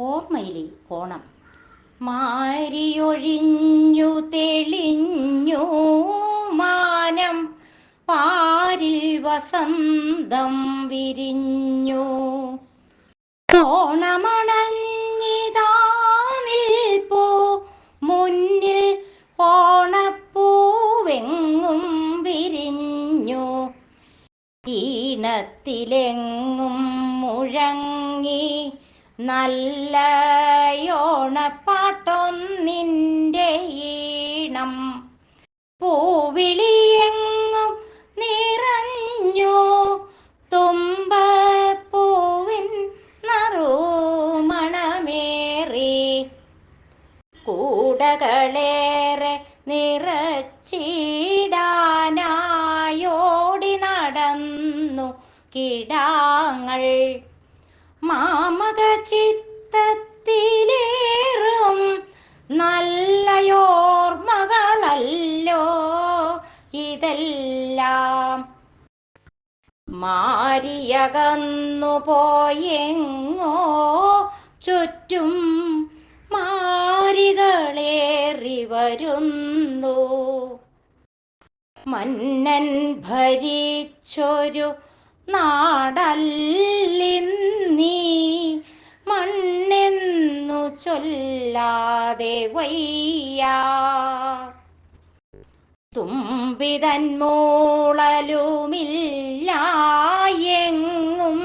ഓർമ്മയിലെ ഓണം. മാരിയൊഴിഞ്ഞു തെളിഞ്ഞു മാനം പാരിൽ വസന്തം വിരിഞ്ഞു. ഓണമണഞ്ഞിതാ നിൽപ്പോ മുന്നിൽ ഓണപ്പൂവെങ്ങും വിരിഞ്ഞു. ഈണത്തിലെങ്ങും മുഴങ്ങി നല്ല യോണപ്പാട്ടൊന്നിന്റെ ഈണം. പൂവിളിയെങ്ങും നിറഞ്ഞു തുമ്പ പൂവിൻ നറുമണമേറി. കൂടകളേറെ നിറച്ചിടാനായോടി നടന്നു കിടാങ്ങൾ. മാമക ചിത്തത്തിലേറും നല്ലയോർമകളല്ലോ ഇതെല്ലാം. മാരിയകന്നു പോയെങ്ങോ ചുറ്റും മാരികളേറി വരുന്നു മന്നൻ ഭരിച്ചൊരു നാടല്ലിന്നീ ചൊല്ലാതെ വയ്യ. തുമ്പിതൻ മൂളലുമില്ല എങ്ങും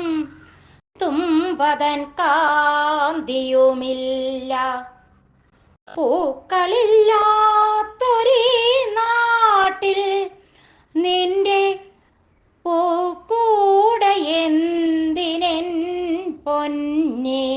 തുമ്പതൻ കാന്തിയുമില്ല. പൂക്കളില്ലാത്തൊരീ നാട്ടിൽ നിന്റെ പൂക്കൂട എന്തിനെൻ പൊന്നേ?